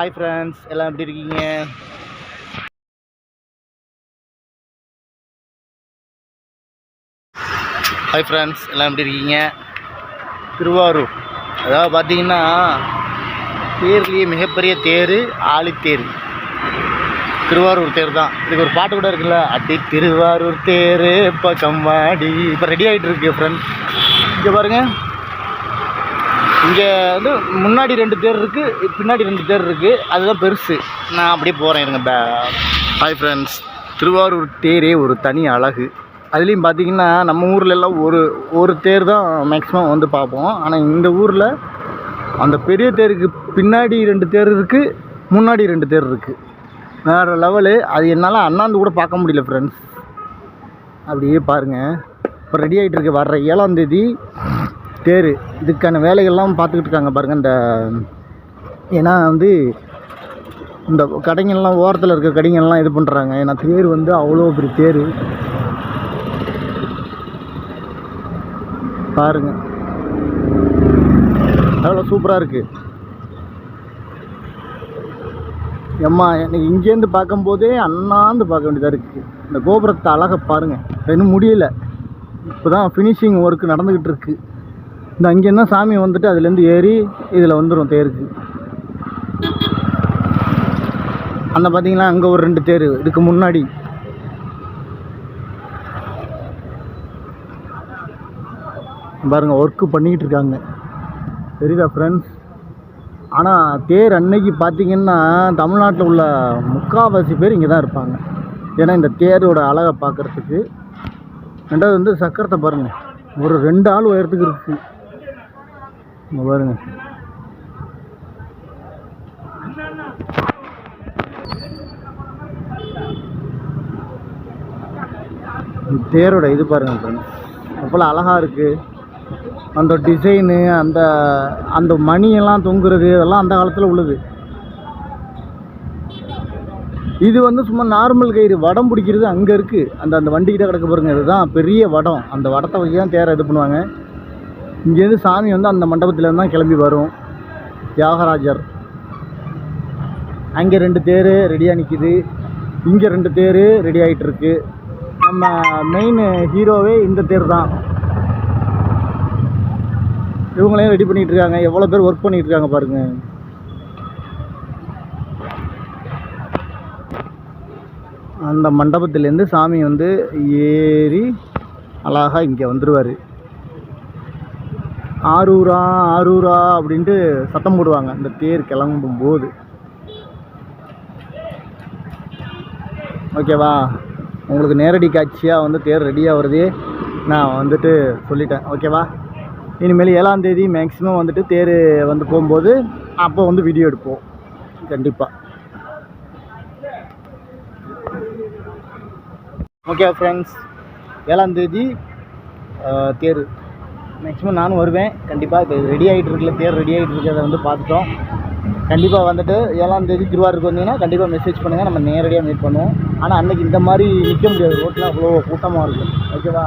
Hi friends எல்லாம் எப்படி இருக்கீங்க? ஹாய் ஃப்ரெண்ட்ஸ் எல்லாம் எப்படி இருக்கீங்க? திருவாரூர். அதாவது பார்த்தீங்கன்னா தேர்லேயே மிகப்பெரிய தேர் ஆழித்தேர். திருவாரூர் தேர் தான். இதுக்கு ஒரு பாட்டு கூட இருக்குல்ல அடி திருவாரூர் தேர் பக்கம் வாடி. இப்போ ரெடி ஆகிட்டு இருக்கு ஃப்ரெண்ட் இங்கே பாருங்கள் இங்கே வந்து முன்னாடி ரெண்டு தேர் இருக்குது பின்னாடி ரெண்டு தேர் இருக்குது அதுதான் பெருசு. நான் அப்படியே போகிறேன் இருங்க. பே ஹாய் ஃப்ரெண்ட்ஸ் திருவாரூர் தேரே ஒரு தனி அழகு. அதுலேயும் பார்த்தீங்கன்னா நம்ம ஊரில் எல்லாம் ஒரு ஒரு தேர் தான் மேக்ஸிமம் வந்து பார்ப்போம். ஆனால் இந்த ஊரில் அந்த பெரிய தேருக்கு பின்னாடி ரெண்டு தேர் இருக்குது முன்னாடி ரெண்டு தேர் இருக்குது வேறு லெவலு அது என்னால் அண்ணாந்து கூட பார்க்க முடியல ஃப்ரெண்ட்ஸ் அப்படியே பாருங்கள் இப்போ ரெடி ஆகிட்டு இருக்கு. வர்ற ஏழாம் தேதி தேர். இதுக்கான வேலைகள்லாம் பார்த்துக்கிட்டு இருக்காங்க பாருங்கள் இந்த ஏன்னா வந்து இந்த கடைங்கள்லாம் ஓரத்தில் இருக்க கடைங்கள்லாம் இது பண்ணுறாங்க ஏன்னா தேர் வந்து அவ்வளோ பெரிய தேர். பாருங்க. அவ்வளோ சூப்பராக இருக்குது எம்மா எனக்கு இங்கேருந்து பார்க்கும்போதே அண்ணாந்து பார்க்க வேண்டியதாக இருக்குது இந்த கோபுரத்தை அழகை பாருங்கள் இன்னும் முடியல. இப்போ தான் ஃபினிஷிங் ஒர்க் நடந்துக்கிட்டு இருக்குது இந்த அங்கேருந்து சாமி வந்துட்டு அதுலேருந்து ஏறி இதில் வந்துடும் தேருக்கு. அந்த பார்த்தீங்களா அங்கே ஒரு ரெண்டு தேர். இதுக்கு முன்னாடி. பாருங்க ஒர்க்கு பண்ணிக்கிட்டு இருக்காங்க. தெரியுதா ஃப்ரெண்ட்ஸ் ஆனால் தேர் அன்னைக்கு பார்த்தீங்கன்னா தமிழ்நாட்டில் உள்ள முக்கால்வாசி பேர் இங்கே தான் இருப்பாங்க. ஏன்னா இந்த தேரோட அழகை பார்க்குறதுக்கு. ரெண்டாவது வந்து சக்கரத்தை பாருங்கள் ஒரு ரெண்டு ஆள் உயரத்துக்கு இருக்குது இங்கே பாருங்க. தேரோட இது பாருங்க ஃப்ரெண்ட்ஸ் எவ்வளோ அழகாக இருக்குது அந்த டிசைனு அந்த அந்த மணியெல்லாம் தொங்குறது அதெல்லாம் அந்த காலத்தில் உள்ளது. இது வந்து சும்மா நார்மல் கயிறு வடம் பிடிக்கிறது அங்கே இருக்குது அந்த அந்த வண்டிக்கிட்ட கிடக்க பாருங்க இதுதான் பெரிய வடம். அந்த வடத்தை வச்சு தான் தேரை இது பண்ணுவாங்க. இங்கேருந்து சாமி வந்து அந்த மண்டபத்துலேருந்து தான் கிளம்பி வரும். தியாகராஜர். அங்கே ரெண்டு தேர் ரெடியாக நிற்கிது இங்கே ரெண்டு தேர் ரெடி ஆகிட்டுருக்கு நம்ம மெயின் ஹீரோவே இந்த தேர் தான் இவங்களையும் ரெடி பண்ணிகிட்டு இருக்காங்க எவ்வளோ பேர் ஒர்க் பண்ணிகிட்டு இருக்காங்க பாருங்கள் அந்த மண்டபத்திலேருந்து சாமி வந்து ஏறி அழகாக இங்கே வந்துடுவார் ஆரூரா ஆரூரா அப்படின்ட்டு சத்தம் போடுவாங்க. இந்த தேர் கிளம்பும் போது ஓகேவா உங்களுக்கு நேரடி காட்சியாக வந்து தேர் ரெடியாக வருதே? நான் வந்துட்டு சொல்லிட்டேன். ஓகேவா இனிமேல் ஏழாம் தேதி மேக்ஸிமம் வந்துட்டு தேர் வந்து போகும்போது அப்போ வந்து வீடியோ எடுப்போம். கண்டிப்பாக ஓகே ஃப்ரெண்ட்ஸ் ஏழாம் தேதி தேர் மேக்ஸிமம் நானும் வருவேன். கண்டிப்பாக இப்போ ரெடி ஆகிட்டு இருக்குல்ல தேர் ரெடி ஆகிட்டு இருக்கிறத வந்து பார்த்துட்டோம். கண்டிப்பாக வந்துட்டு ஏழாம் தேதி திருவாரூருக்கு வந்தீங்கன்னா கண்டிப்பாக மெசேஜ் பண்ணுங்கள் நம்ம நேரடியாக மீட் பண்ணுவோம். ஆனால் அன்றைக்கி இந்த மாதிரி நிற்க முடியாது. ரோட்டில் அவ்வளோ கூட்டமாக இருக்கும் ஓகேவா